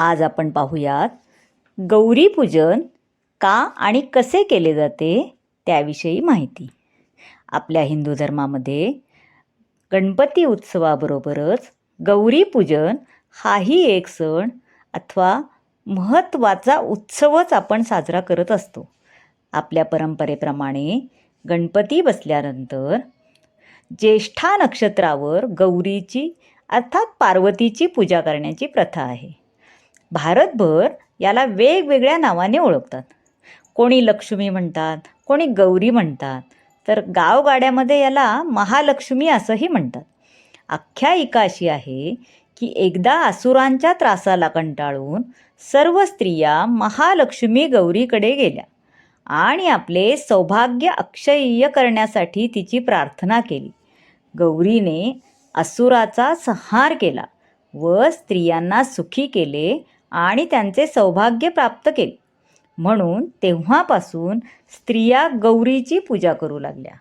आज आपण पाहूयात गौरी पूजन का आणि कसे केले जाते त्याविषयी माहिती. आपल्या हिंदू धर्मामध्ये गणपती उत्सवाबरोबरच गौरी पूजन हाही एक सण अथवा महत्त्वाचा उत्सवच आपण साजरा करत असतो. आपल्या परंपरेप्रमाणे गणपती बसल्यानंतर ज्येष्ठा नक्षत्रावर गौरीची अर्थात पार्वतीची पूजा करण्याची प्रथा आहे. भारतभर याला वेगवेगळ्या नावाने ओळखतात. कोणी लक्ष्मी म्हणतात कोणी गौरी म्हणतात तर गावगाड्यामध्ये याला महालक्ष्मी असंही म्हणतात. आख्यायिका अशी आहे की एकदा असुरांच्या त्रासाला कंटाळून सर्व स्त्रिया महालक्ष्मी गौरीकडे गेल्या आणि आपले सौभाग्य अक्षय्य करण्यासाठी तिची प्रार्थना केली. गौरीने असुराचा संहार केला व स्त्रियांना सुखी केले आणि त्यांचे सौभाग्य प्राप्त केले. म्हणून तेव्हापासून स्त्रिया गौरीची पूजा करू लागल्या.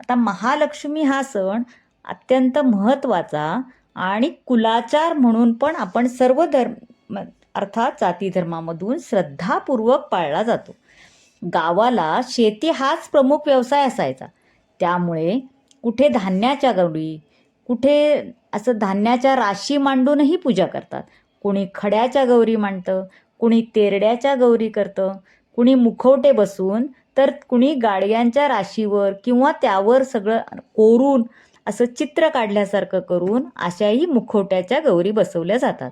आता महालक्ष्मी हा सण अत्यंत महत्त्वाचा आणि कुलाचार म्हणून पण आपण सर्व धर्म अर्थात जाती धर्मामधून श्रद्धापूर्वक पाळला जातो. गावाला शेती हाच प्रमुख व्यवसाय असायचा. त्यामुळे कुठे धान्याच्या गौरी कुठे असं धान्याच्या राशी मांडूनही पूजा करतात. कुणी खड्याच्या गौरी मांडतं कुणी तेरड्याच्या गौरी करतं कुणी मुखवटे बसून तर कुणी गाडग्यांच्या राशीवर किंवा त्यावर सगळं कोरून असं चित्र काढल्यासारखं करून अशाही मुखवट्याच्या गौरी बसवल्या जातात.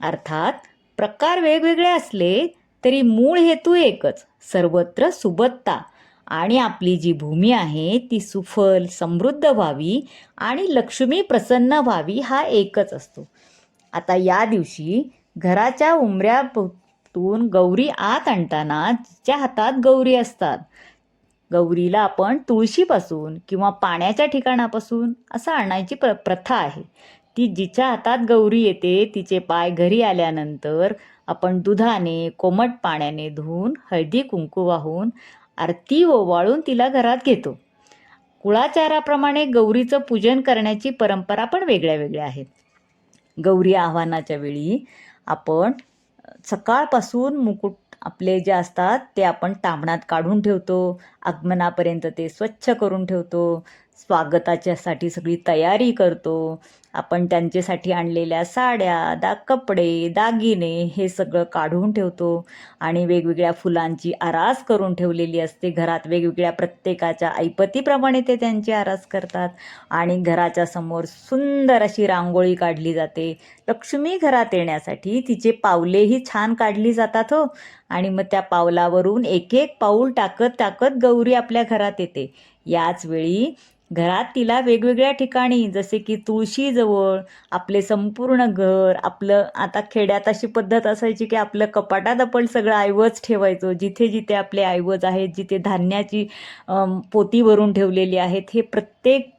अर्थात प्रकार वेगवेगळे असले तरी मूळ हेतू एकच सर्वत्र सुबत्ता. आणि आपली जी भूमी आहे ती सुफल समृद्ध व्हावी आणि लक्ष्मी प्रसन्न व्हावी हा एकच असतो. आता या दिवशी घराच्या उंबऱ्यातून गौरी आत आणताना तिच्या हातात गौरी असतात. गौरीला आपण तुळशीपासून किंवा पाण्याच्या ठिकाणापासून असं आणायची प्र प्रथा आहे. ती जिच्या हातात गौरी येते तिचे पाय घरी आल्यानंतर आपण दुधाने कोमट पाण्याने धुवून हळदी कुंकू वाहून आरती ओवाळून तिला घरात घेतो. कुळाचाराप्रमाणे गौरीचं पूजन करण्याची परंपरा पण वेगळ्या वेगळ्या आहेत. गौरी आव्हानाच्या वेळी आपण सकाळपासून मुकुट आपले जे असतात ते आपण तांबणात काढून ठेवतो आगमनापर्यंत ते स्वच्छ करून ठेवतो. स्वागताच्यासाठी सगळी तयारी करतो. आपण त्यांच्यासाठी आणलेल्या साड्या दा कपडे दागिने हे सगळं काढून ठेवतो आणि वेगवेगळ्या फुलांची आरास करून ठेवलेली असते. घरात वेगवेगळ्या प्रत्येकाच्या ऐपतीप्रमाणे ते त्यांची आरास करतात आणि घराच्या समोर सुंदर अशी रांगोळी काढली जाते. लक्ष्मी घरात येण्यासाठी तिचे पावलेही छान काढली जातात हो. आणि मग त्या पावलावरून एक एक पाऊल टाकत टाकत गौरी आपल्या घरात येते. याच वेळी घरात तिला वेगवेगळ्या ठिकाणी जसे की तुळशीजवळ आपले संपूर्ण घर आपलं आता खेड्यात अशी पद्धत असायची की आपलं कपाटात आपण सगळं ऐवज ठेवायचो. जिथे जिथे आपले ऐवज आहेत जिथे धान्याची पोती भरून ठेवलेली आहेत हे प्रत्येक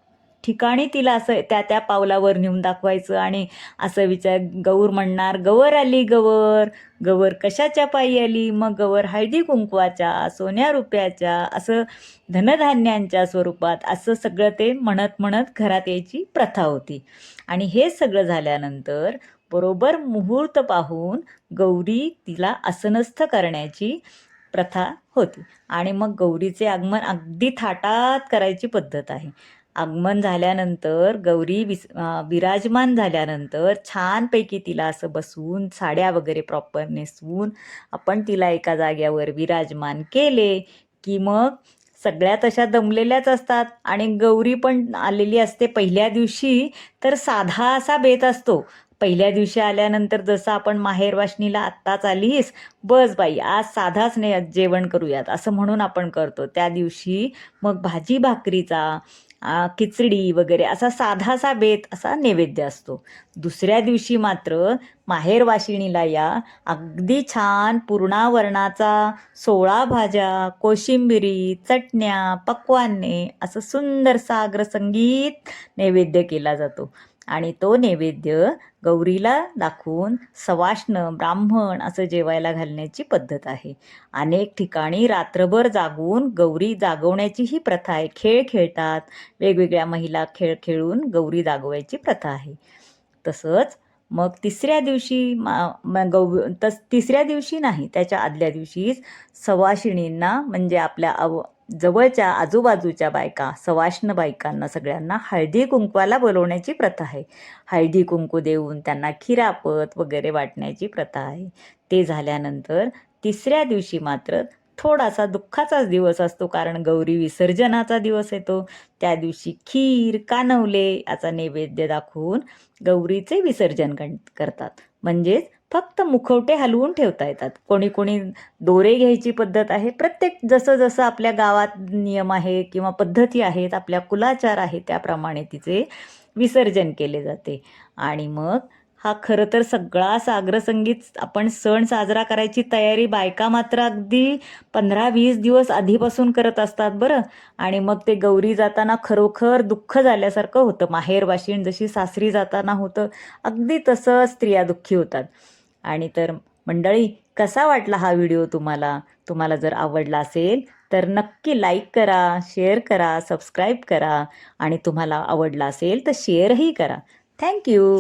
ठिकाणी तिला असं त्या त्या पावलावर नेऊन दाखवायचं आणि असं विचार गौर म्हणणार गवर आली गवर गवर कशाच्या पायी आली? मग गवर हळदी कुंकवाच्या सोन्या रुपयाच्या असं धनधान्यांच्या स्वरूपात असं सगळं ते म्हणत म्हणत घरात यायची प्रथा होती. आणि हे सगळं झाल्यानंतर बरोबर मुहूर्त पाहून गौरी तिला असनस्थ करण्याची प्रथा होती. आणि मग गौरीचे आगमन अगदी थाटात करायची पद्धत आहे. आगमन झाल्यानंतर गौरी विस विराजमान झाल्यानंतर छानपैकी तिला असं बसवून साड्या वगैरे प्रॉपर नेसवून आपण तिला एका जाग्यावर विराजमान केले की मग सगळ्या तशा दमलेल्याच असतात. आणि गौरी पण आलेली असते पहिल्या दिवशी तर साधा असा बेत असतो. पहिल्या दिवशी आल्यानंतर जसं आपण माहेर वाशनीला आत्ताच आलीस बस बाई आज साधाच नाही जेवण करूयात असं म्हणून आपण करतो. त्या दिवशी मग भाजी भाकरीचा खिचडी वगैरे असा साधासा बेत असा नैवेद्य असतो. दुसऱ्या दिवशी मात्र माहेर वाशिणीला या अगदी छान पूर्णावरणाचा सोळा भाज्या कोशिंबिरी चटण्या पक्वान्ने असं सुंदर साग्र संगीत नैवेद्य केला जातो. आणि तो नैवेद्य गौरीला दाखवून सवाष्ण ब्राह्मण असं जेवायला घालण्याची पद्धत आहे. अनेक ठिकाणी रात्रभर जागून गौरी जागवण्याची ही प्रथा आहे. खेळ खेळतात. वेगवेगळ्या महिला खेळ खेळून गौरी जागवायची प्रथा आहे. तसंच मग तिसऱ्या दिवशी मा म- गौ तस तिसऱ्या दिवशी नाही त्याच्या आदल्या दिवशीच सवाशिणींना म्हणजे आपल्या अव जवळच्या आजूबाजूच्या बायका सवाष्ण बायकांना सगळ्यांना हळदी कुंकवाला बोलवण्याची प्रथा आहे. हळदी कुंकू देऊन त्यांना खिरापत वगैरे वाटण्याची प्रथा आहे. ते झाल्यानंतर तिसऱ्या दिवशी मात्र थोडासा दुःखाचाच दिवस असतो कारण गौरी विसर्जनाचा दिवस येतो. त्या दिवशी खीर कानवले याचा नैवेद्य दाखवून गौरीचे विसर्जन करतात. म्हणजेच फक्त मुखवटे हलवून ठेवता येतात. कोणी कोणी दोरे घ्यायची पद्धत आहे. प्रत्येक जसं जसं आपल्या गावात नियम आहे किंवा पद्धती आहेत आपल्या कुलाचार आहे त्याप्रमाणे तिचे विसर्जन केले जाते. आणि मग हा खरं तर सगळा साग्रसंगीत आपण सण साजरा करायची तयारी बायका मात्र अगदी पंधरा वीस दिवस आधीपासून करत असतात बरं. आणि मग ते गौरी जाताना खरोखर दुःख झाल्यासारखं होतं. माहेर वाशिण जशी सासरी जाताना होतं अगदी तसं स्त्रिया दुःखी होतात. आणि तर मंडळी कसा वाटला हा व्हिडिओ तुम्हाला? तुम्हाला जर आवडला असेल तर नक्की लाईक करा शेअर करा सबस्क्राईब करा. आणि तुम्हाला आवडला असेल तर शेअरही करा. थँक्यू